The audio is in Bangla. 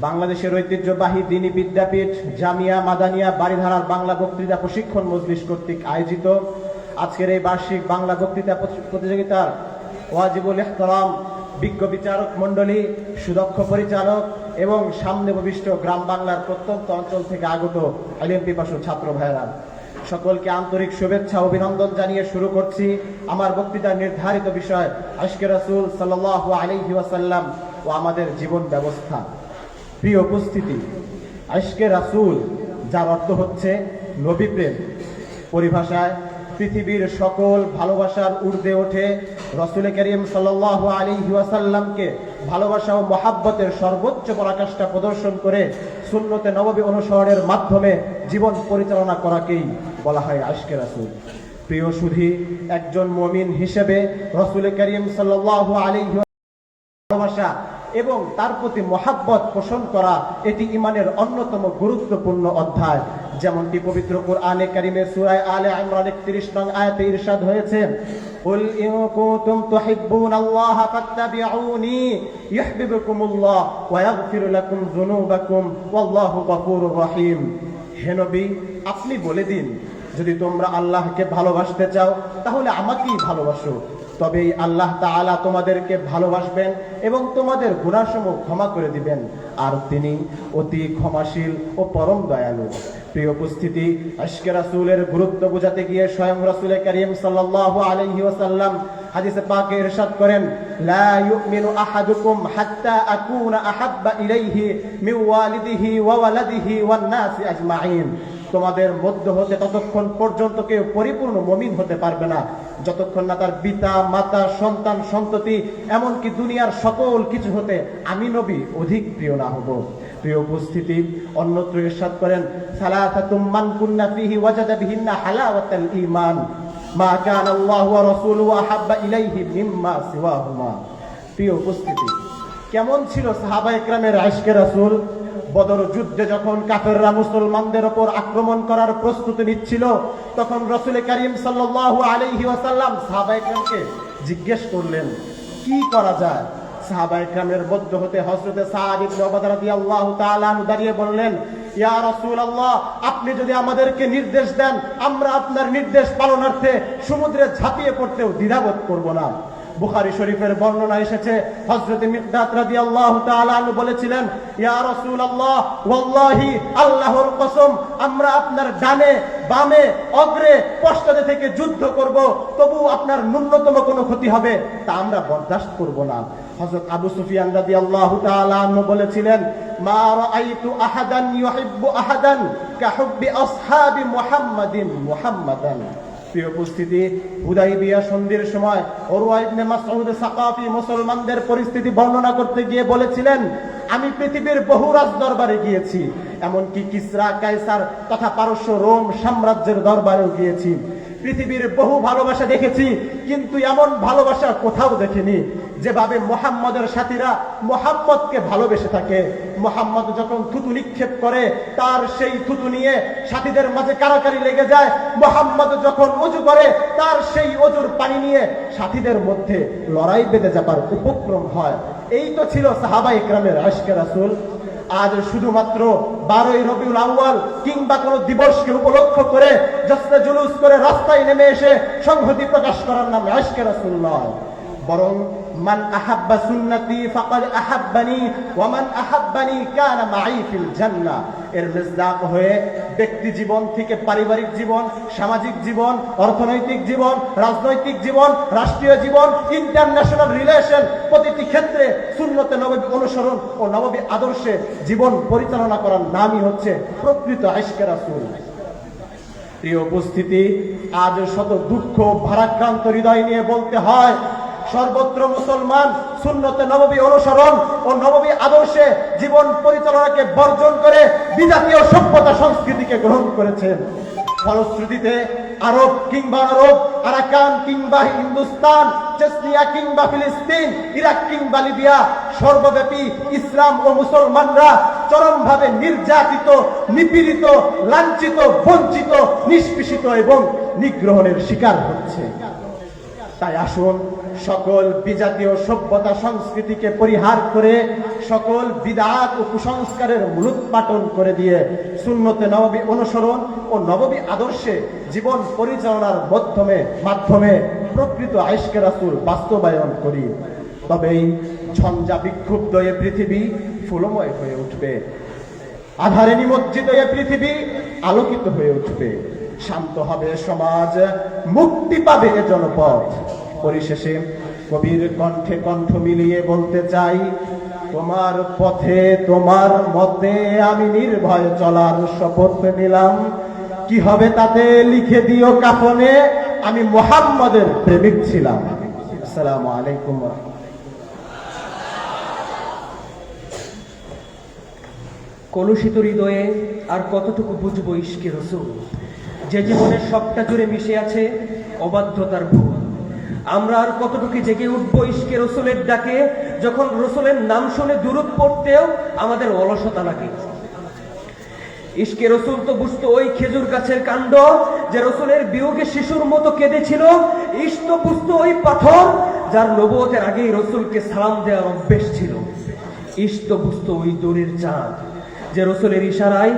বাংলাদেশের ঐতিহ্যবাহী দিনী বিদ্যাপীঠ জামিয়া মাদানিয়া বাড়িধারার বাংলা বক্তৃতা প্রশিক্ষণ মজলিস কর্তৃক আয়োজিত আজকের এই বার্ষিক বাংলা বক্তৃতা প্রতিযোগিতার ওয়াজিবুল ইহতরাম বিজ্ঞ বিচারক মণ্ডলী, সুদক্ষ পরিচালক এবং সামনে ভবিষ্ঠ গ্রাম বাংলার প্রত্যন্ত অঞ্চল থেকে আগত আলিম পিপাসু ছাত্র ভাইরা সকলকে আন্তরিক শুভেচ্ছা, অভিনন্দন জানিয়ে শুরু করছি আমার বক্তৃতার নির্ধারিত বিষয় আশকে রাসুল সাল্লাল্লাহু আলাইহি ওয়াসাল্লাম ও আমাদের জীবন ব্যবস্থা। প্রিয় উপস্থিতি আশকে রাসুল, যার অর্থ হচ্ছে নবী প্রেম। পরিভাষায়, পৃথিবীর সকল ভালোবাসার ঊর্ধ্বে ওঠে রসুল করিম সাল্লাল্লাহু আলাইহি ওয়াসাল্লামকে ভালোবাসা ও মহাব্বতের সর্বোচ্চ পরাকাষ্ঠা প্রদর্শন করে শূন্যতে নববী অনুসরণের মাধ্যমে জীবন পরিচালনা করাকেই বলা হয় আশকে রাসূল প্রিয় সুধী একজন মমিন হিসেবে রসুল করিম সাল্লাল্লাহু আলাইহি ভালোবাসা এবং তার প্রতি মহাব্বত পোষণ করা এটি ইমানের অন্যতম গুরুত্বপূর্ণ অধ্যায় যেমনটি পবিত্র কোরআনে কারিমের সূরা আলে ইমরান 31 নং আয়াতে ইরশাদ হয়েছে قل إن كنتم تحبون الله فاتبعوني يحببكم الله ويغفر لكم ذنوبكم والله غفور رحيم হে নবী আপনি বলে দিন যদি তোমরা আল্লাহকে ভালোবাসতে চাও, তাহলে আমাকেই ভালোবাসো। তবেই আল্লাহ তাআলা তোমাদেরকে ভালোবাসবেন এবং তোমাদের গুণাসমূহ ক্ষমা করে দিবেন। আর তিনি অতি ক্ষমাশীল ও পরম দয়ালু। প্রিয় উপস্থিতি আশকে রাসূলের গুরুত্ব বোঝাতে গিয়ে স্বয়ং রাসূল করিম সাল্লাল্লাহু আলাইহি ওয়াসাল্লাম হাদিসে পাকে ইরশাদ করেন, লা ইউমিনু আহাদুকুম হাত্তা আকুনা আহাব্বা ইলাইহি মিন ওয়ালিদিহি ওয়া ওয়ালাদিহি ওয়ান নাসি আজমাইন। তোমাদের মধ্য হতে ততক্ষণ পর্যন্ত কেউ পরিপূর্ণ মমিন হতে পারবে না। যতক্ষণ না তার পিতা, মাতা, সন্তান, সন্ততি, এমনকি দুনিয়ার সকল কিছু হতে আমি নবী অধিক প্রিয় না হব। প্রিয় উপস্থিতি, অন্যত্র ইরশাদ করেন সালাসাতুম মান কুন্না ফিহি ওয়াজাদা বিহিন্না হালাওয়াতাল ঈমান, মা কানা আল্লাহু ওয়া রাসূলুহু আহাব্বা ইলাইহি মিম্মা সিওয়াহুমা। প্রিয় উপস্থিতি, কেমন ছিল সাহাবা একরামের আশকে রাসূল? বদর যুদ্ধে যখন কাফেররা মুসলমানদের ওপর আক্রমণ করার প্রস্তুতি নিচ্ছিল, তখন রসুল করিম সাল্লাল্লাহু আলাইহি ওয়াসাল্লাম সাহাবা একরামকে জিজ্ঞেস করলেন, কি করা যায়? সাহাবা একরামের মধ্য হতে ইবনে উবাদা রাদিয়াল্লাহু তাআলা আনহু দাঁড়িয়ে বললেন, ইয়া রাসূলুল্লাহ, আপনি যদি আমাদেরকে নির্দেশ দেন, আমরা আপনার নির্দেশ পালনার্থে সমুদ্রে ঝাঁপিয়ে পড়তেও দ্বিধাবোধ করব না। বুখারী শরীফের বর্ণনা এসেছে। হযরত মিকদাদ রাদিয়াল্লাহু তাআলা আনহু বলেছিলেন, ইয়া রাসূলুল্লাহ, ওয়াল্লাহি আল্লাহর কসম, আমরা আপনার ডানে, বামে, অগ্রে, পশ্চাতে থেকে যুদ্ধ করব, তবু আপনার ন্যূনতম কোনো ক্ষতি হবে। তা আমরা বরদাস্ত করব না। হযরত আবু সুফিয়ান রাদিয়াল্লাহু তাআলা আনহু বলেছিলেন, মা রাআইতু আহাদান ইউহিব্বু আহাদান কাহুব্বি আসহাবি মুহাম্মাদিন মুহাম্মাদান। প্রিয় উপস্থিতি হুদাইবিয়া সন্ধির সময় ওরওয়া ইবনে সাকাফি মুসলমানদের পরিস্থিতি বর্ণনা করতে গিয়ে বলেছিলেন, আমি পৃথিবীর বহু রাজ দরবারে গিয়েছি, এমনকি কিসরা, কায়সার তথা পারস্য, রোম সাম্রাজ্যের দরবারেও গিয়েছি। পৃথিবীর বহু ভালোবাসা দেখেছি, কিন্তু এমন ভালোবাসা কোথাও দেখিনি যেভাবে মোহাম্মদের সাথীরা মোহাম্মদকে ভালোবেসে থাকে। মোহাম্মদ যখন থুতু নিক্ষেপ করে, তার সেই থুতু নিয়ে সাথীদের মাঝে কারাকারি লেগে যায়। মোহাম্মদ যখন অজু করে, তার সেই অজুর পানি নিয়ে সাথীদের মধ্যে লড়াই বেঁধে যাবার উপক্রম হয়। এই তো ছিল সাহাবা ইকরামের আশকে রাসূল। আজ শুধুমাত্র বারোই রবিউল আউ্বাল কিংবা কোনো দিবসকে উপলক্ষ করে জসলে জুলুস করে রাস্তায় নেমে এসে সংহতি প্রকাশ করার নাম আজকে রাসূল বরং, মান আহাব্বা সুন্নতি ফাকাদ আহাব্বানি, ওয়া মান আহাব্বানি কানা মাই ফিল জান্নাহ। এর মিসদাক হয়ে ব্যক্তি জীবন থেকে পারিবারিক জীবন, সামাজিক জীবন, অর্থনৈতিক জীবন, রাজনৈতিক জীবন, রাষ্ট্রীয় জীবন, ইন্টারন্যাশনাল রিলেশন প্রতিটি ক্ষেত্রে সুন্নতে নববী অনুসরণ ও নববী আদর্শে জীবন পরিচালনা করার নামই হচ্ছে প্রকৃত আইশকে রাসূল। প্রিয় উপস্থিতি, আজ শত দুঃখ, ভারাক্রান্ত হৃদয় নিয়ে বলতে হয় সর্বত্র মুসলমান সুন্নতে নববী অনুসরণ ও নববী আদর্শে জীবন পরিচালনাকে বর্জন করে বিজাতীয় সভ্যতা সংস্কৃতিকে গ্রহণ করেছেন। ফলশ্রুতিতে আরব কিংবা আরব আরাকান কিংবা হিন্দুস্তান, চেসনিয়া কিংবা ফিলিস্তিন, ইরাক কিংবা লিবিয়া সর্বব্যাপী ইসলাম ও মুসলমানরা চরমভাবে নির্যাতিত, নিপীড়িত, লাঞ্ছিত, বঞ্চিত, নিষ্পেষিত এবং নিগ্রহণের শিকার হচ্ছে। তাই আসুন, সকল বিজাতীয় সভ্যতা সংস্কৃতিকে পরিহার করে সকল বিদাত ও কুসংস্কারের মূলোৎপাটন করে দিয়ে শূন্যতে নববী অনুসরণ ও নববী আদর্শে জীবন পরিচালনার মাধ্যমে মাধ্যমে প্রকৃত আইসকে বাস্তবায়ন করি। তবেই ঝঞ্ঝা বিক্ষুব্ধ এ পৃথিবী ফুলময় হয়ে উঠবে। আধারে নিমজ্জিত এ পৃথিবী আলোকিত হয়ে উঠবে। শান্ত হবে সমাজ, মুক্তি পাবে জনপদ। পরিশেষে কবির কণ্ঠে কণ্ঠ মিলিয়ে বলতে চাই, তোমার পথে, তোমার মতে আমি নির্ভয় চলার শপথ নিলাম। কি হবে তাতে লিখে দিও কাফনে, আমি মোহাম্মদের প্রেমিক ছিলাম। আসসালামু আলাইকুম কলুষিত হৃদয়ে আর কতটুকু বুঝব ইস্কে রসুল? যে জীবনের সবটা জুড়ে মিশে আছে অবাধ্যতার ভুল। আমরা আর কতটুকু জেগে উঠবো ইস্কে রসুলের ডাকে, যখন রসুলের নাম শুনে দূরত পড়তেও আমাদের অলসতা লাগে। ইস্কে রসুল তো বুঝতো ওই খেজুর গাছের কাণ্ড, যে রসুলের বিয়োগে শিশুর মতো কেঁদেছিল। ইস তো বুঝতো ওই পাথর, যার নবতের আগেই রসুলকে সালাম দেওয়ার অভ্যেস ছিল। ইস তো বুঝতো ওই দূরের চাঁদ, যে রসুলের ইশারায়